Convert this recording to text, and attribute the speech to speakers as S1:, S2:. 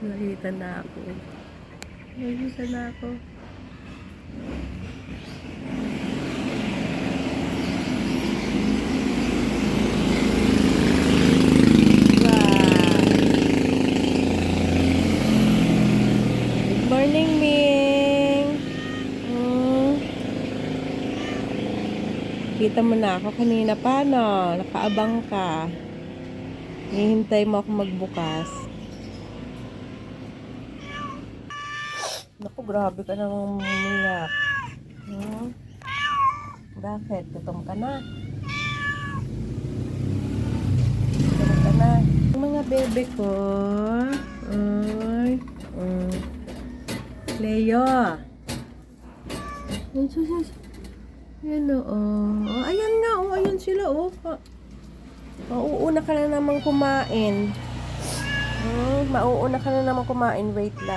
S1: Nagigitan na ako. Nagigitan na ako. Wow. Good morning, Ming. Mm. Kita mo na ako kanina pa, no? Nakaabang ka. Hihintay mo ako magbukas. Naku, grabe ka namang umiyak. Hmm? Bakit? Gutom ka na? Gutom ka na? Yung mga bebe ko. Ay. Mm. Leo. Ay, sus, sus. Yan o. Oh. Oh, ayan nga. Oh, ayan sila. Oh. Mauuna ka na naman kumain. Hmm, mauuna ka na naman kumain. Wait lang.